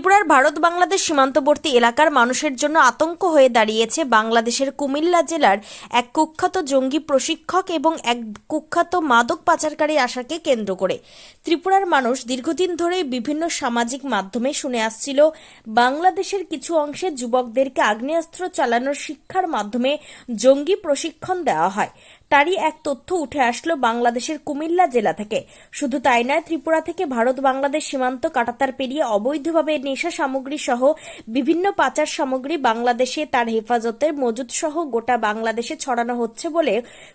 ভারত বাংলাদেশ সীমান্তবর্তী এলাকার মানুষের জন্য আতঙ্ক হয়ে দাঁড়িয়েছে বাংলাদেশের কুমিল্লা জেলার এক কুখ্যাত জঙ্গি প্রশিক্ষক এবং এক কুখ্যাত মাদক পাচারকারী আশাকে কেন্দ্র করে। ত্রিপুরার মানুষ দীর্ঘদিন ধরে বিভিন্ন সামাজিক মাধ্যমে শুনে আসছিল, বাংলাদেশের কিছু অংশে যুবকদেরকে আগ্নেয়াস্ত্র চালানোর শিক্ষার মাধ্যমে জঙ্গি প্রশিক্ষণ দেওয়া হয়। তারই এক তথ্য উঠে আসলো বাংলাদেশের কুমিল্লা জেলা থেকে। শুধু তাই নয়, ত্রিপুরা থেকে ভারত বাংলাদেশ সীমান্ত কাটাতার পেরিয়ে অবৈধভাবে নেশা সামগ্রী সহ বিভিন্ন পাচার সামগ্রী বাংলাদেশে তার হেফাজতে মজুদ সহ গোটা বাংলাদেশে ছড়ানো হচ্ছে বলে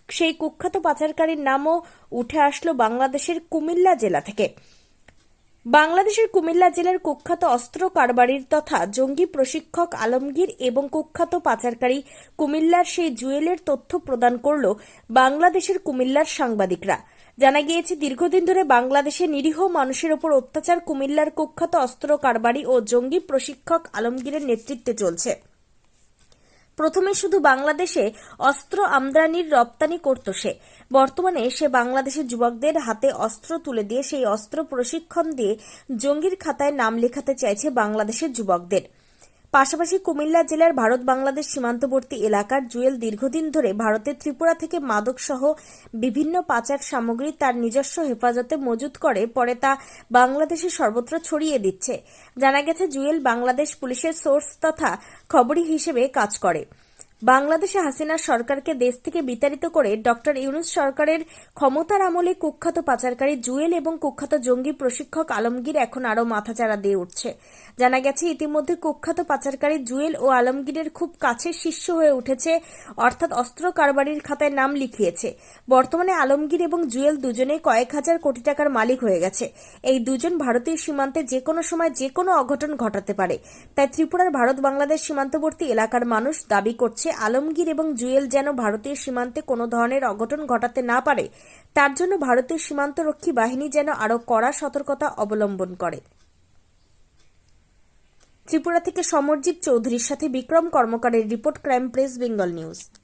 সেই কুখ্যাত পাচারকারীর নামও উঠে আসলো বাংলাদেশের কুমিল্লা জেলা থেকে। বাংলাদেশের কুমিল্লা জেলার কুখ্যাত অস্ত্র কারবারির তথা জঙ্গি প্রশিক্ষক আলমগীর এবং কুখ্যাত পাচারকারী কুমিল্লার সেই জুয়েলের তথ্য প্রদান করল বাংলাদেশের কুমিল্লার সাংবাদিকরা। জানা গিয়েছে, দীর্ঘদিন ধরে বাংলাদেশে নিরীহ মানুষের ওপর অত্যাচার কুমিল্লার কুখ্যাত অস্ত্র কারবারি ও জঙ্গি প্রশিক্ষক আলমগীরের নেতৃত্বে চলছে। প্রথমে শুধু বাংলাদেশে অস্ত্র আমদানির রপ্তানি করত সে। বর্তমানে সে বাংলাদেশের যুবকদের হাতে অস্ত্র তুলে দিয়ে সেই অস্ত্র প্রশিক্ষণ দিয়ে জঙ্গির খাতায় নাম লেখাতে চাইছে বাংলাদেশের যুবকদের। পাশাপাশি কুমিল্লা জেলার ভারত বাংলাদেশ সীমান্তবর্তী এলাকার জুয়েল দীর্ঘদিন ধরে ভারতের ত্রিপুরা থেকে মাদক সহ বিভিন্ন পাচার সামগ্রী তার নিজস্ব হেফাজতে মজুত করে, পরে তা বাংলাদেশে সর্বত্র ছড়িয়ে দিচ্ছে। জানা গেছে, জুয়েল বাংলাদেশ পুলিশের সোর্স তথা খবরি হিসেবে কাজ করে। বাংলাদেশে হাসিনা সরকারকে দেশ থেকে বিতাড়িত করে ডক্টর ইউনুস সরকারের ক্ষমতার আমলে কুখ্যাত পাচারকারী জুয়েল এবং কুখ্যাত জঙ্গি প্রশিক্ষক আলমগীর এখন আরও মাথাচাড়া দিয়ে উঠছে। জানা গেছে, ইতিমধ্যে কুখ্যাত পাচারকারী জুয়েল ও আলমগীরের খুব কাছের শিষ্য হয়ে উঠেছে, অর্থাৎ অস্ত্র কারবারির খাতায় নাম লিখিয়েছে। বর্তমানে আলমগীর এবং জুয়েল দুজনে কয়েক হাজার কোটি টাকার মালিক হয়ে গেছে। এই দুজন ভারতীয় সীমান্তে যে কোনো সময় যে কোনো অঘটন ঘটাতে পারে। তাই ত্রিপুরার ভারত বাংলাদেশ সীমান্তবর্তী এলাকার মানুষ দাবি করছে আলমগীর এবং জুয়েল যেন ভারতীয় সীমান্তে কোনো ধরনের অঘটন ঘটাতে না পারে, তার জন্য ভারতীয় সীমান্তরক্ষী বাহিনী যেন আরও কড়া সতর্কতা অবলম্বন করে। ত্রিপুরা থেকে সমরজিৎ চৌধুরীর সাথে Vikram কর্মকারের report, crime press, Bengal news.